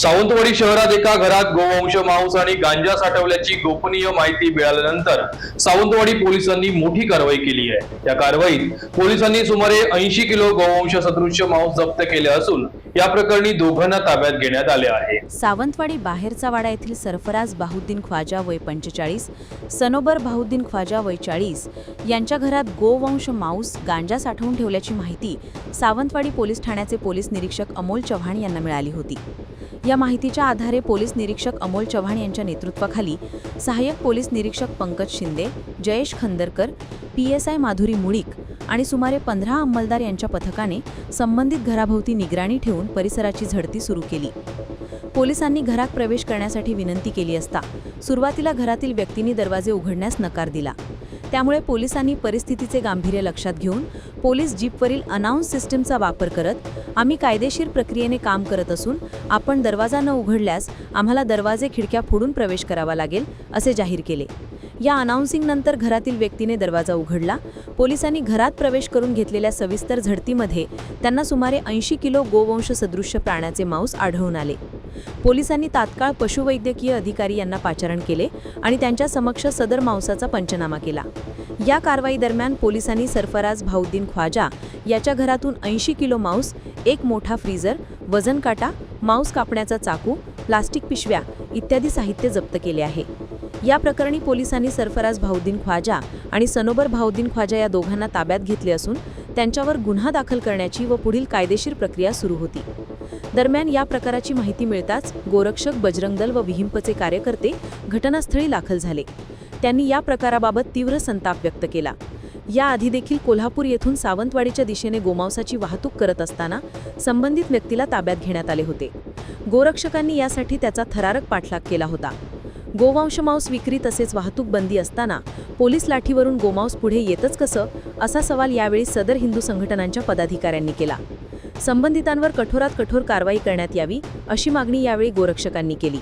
सावंतवाडी शहरात एका घरात गोवंश मांस आणि गांजा साठवल्याची गोपनीय माहिती मिळाल्यानंतर सावंतवाडी पोलिसांनी मोठी कारवाई केली आहे. या कारवाईत पोलिसांनी सुमारे ऐंशी किलो गोवंश सदृश्य मांस जप्त केले असून या प्रकरणी दोघांना ताब्यात घेण्यात आले आहे. सावंतवाडी बाहेरचा वाडा येथील सरफराज बाहुद्दीन ख्वाजा वय पंचेचाळीस सनोबर बाहुद्दीन ख्वाजा वय चाळीस यांच्या घरात गोवंश मांस गांजा साठवून ठेवल्याची माहिती सावंतवाडी पोलीस ठाण्याचे पोलीस निरीक्षक अमोल चव्हाण यांना मिळाली होती. या माहितीच्या आधारे पोलीस निरीक्षक अमोल चव्हाण यांच्या नेतृत्वाखाली सहाय्यक पोलीस निरीक्षक Pankaj Shinde Jayesh Khandarkar P S I Madhuri Mulik आणि सुमारे पंधरा अंमलदार यांच्या पथकाने संबंधित घराभोवती निगराणी ठेवून परिसराची झडती सुरू केली. पोलिसांनी घरात प्रवेश करण्यासाठी विनंती केली असता सुरुवातीला घरातील व्यक्तींनी दरवाजे उघडण्यास नकार दिला. त्यामुळे पोलिसांनी परिस्थितीचे गांभीर्य लक्षात घेऊन पोलीस जीपवरील अनाऊन्स सिस्टीमचा वापर करत आम्ही कायदेशीर प्रक्रियेने काम करत असून आपण दरवाजा न उघडल्यास आम्हाला दरवाजे खिडक्या फोडून प्रवेश करावा लागेल असे जाहीर केले. या अनाऊन्सिंगनंतर घरातील व्यक्तीने दरवाजा उघडला. पोलिसांनी घरात प्रवेश करून घेतलेल्या सविस्तर झडतीमध्ये त्यांना सुमारे ऐंशी किलो गोवंश सदृश्य प्राण्याचे मांस आढळून आले. पोलिसांनी तात्काळ पशुवैद्यकीय अधिकारी यांना पाचारण केले आणि त्यांच्या समक्ष सदर मांसाचा पंचनामा केला. या कारवाई दरम्यान पोलिसांनी सरफराज भाऊद्दीन ख्वाजा याच्या घरातून ऐंशी किलो मांस एक मोठा फ्रीजर वजन काटा मांस कापण्याचा चाकू प्लास्टिक पिशव्या इत्यादी साहित्य जप्त केले आहे. या प्रकरणी पोलिसांनी सरफराज भाऊद्दीन ख्वाजा आणि सनोबर भाऊद्दीन ख्वाजा या दोघांना ताब्यात घेतले असून त्यांच्यावर गुन्हा दाखल करण्याची व पुढील कायदेशीर प्रक्रिया सुरू होती. दरम्यान या प्रकाराची माहिती मिळताच गोरक्षक बजरंग दल व विहिंपचे कार्यकर्ते घटनास्थळी दाखल झाले. त्यांनी या प्रकाराबाबत तीव्र संताप व्यक्त केला. याआधी देखील कोल्हापूर येथून सावंतवाडीच्या दिशेने गोमांसाची वाहतूक करत असताना संबंधित व्यक्तीला ताब्यात घेण्यात आले होते. गोरक्षकांनी यासाठी त्याचा थरारक पाठलाग केला होता. गोवंश मांस विक्री तसेच वाहतूक बंदी असताना पोलीस लाठीवरून गोमांस पुढे येतच कसं असा सवाल यावेळी सदर हिंदू संघटनांच्या पदाधिकाऱ्यांनी केला. संबंधितांवर कठोरात कठोर कारवाई करण्यात यावी अशी मागणी यावेळी गोरक्षकांनी केली.